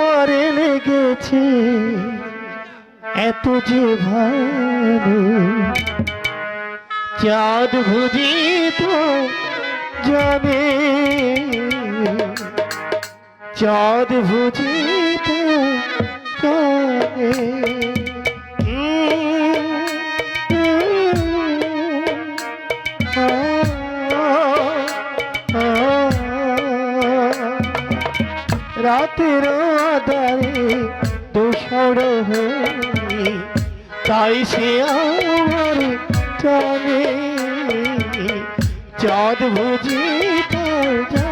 তোমারে লেগেছে এত যে ভালো। চাঁদ বুঝি তো যাবে চাঁদ বুঝি তো জানে। রাতের আদারে দোষর হই তাই সে আমার চলে চাঁদ বুঝি তো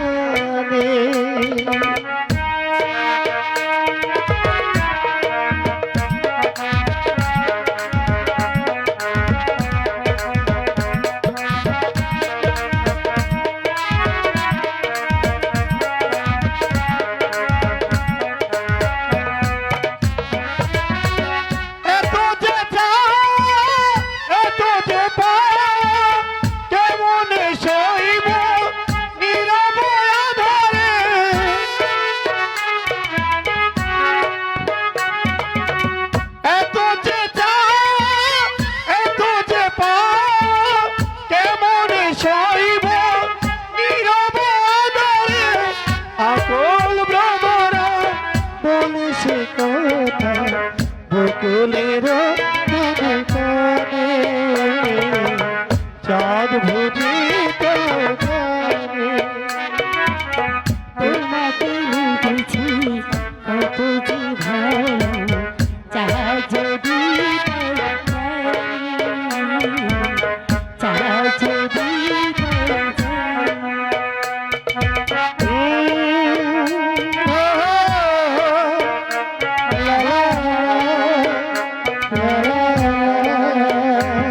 সইব নীরব আধারে? আকল ভ্রমরা বলে সে কথা বকুলের চাঁদ বুঝি